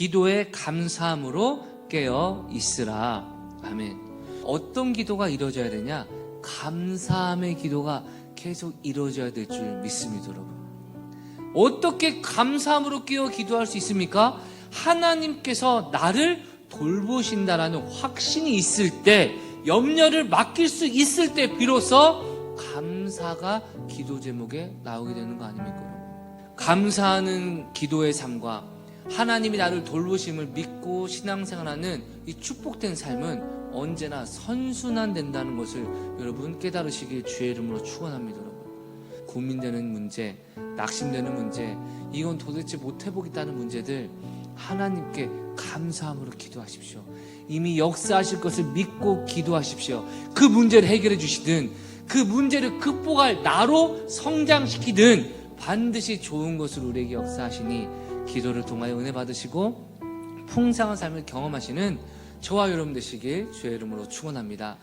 기도에 감사함으로 깨어 있으라. 아멘. 어떤 기도가 이루어져야 되냐? 감사함의 기도가 계속 이루어져야 될 줄 믿습니다, 여러분. 어떻게 감사함으로 깨어 기도할 수 있습니까? 하나님께서 나를 돌보신다라는 확신이 있을 때, 염려를 맡길 수 있을 때 비로소 감사가 기도 제목에 나오게 되는 거 아닙니까? 감사하는 기도의 삶과 하나님이 나를 돌보심을 믿고 신앙생활하는 이 축복된 삶은 언제나 선순환 된다는 것을 여러분 깨달으시길 주의 이름으로 축원합니다, 여러분. 고민되는 문제, 낙심되는 문제, 이건 도대체 못 해보겠다는 문제들 하나님께 감사함으로 기도하십시오. 이미 역사하실 것을 믿고 기도하십시오. 그 문제를 해결해 주시든 그 문제를 극복할 나로 성장시키든 반드시 좋은 것을 우리에게 역사하시니 기도를 통하여 은혜 받으시고 풍성한 삶을 경험하시는 저와 여러분 되시길 주의 이름으로 축원합니다.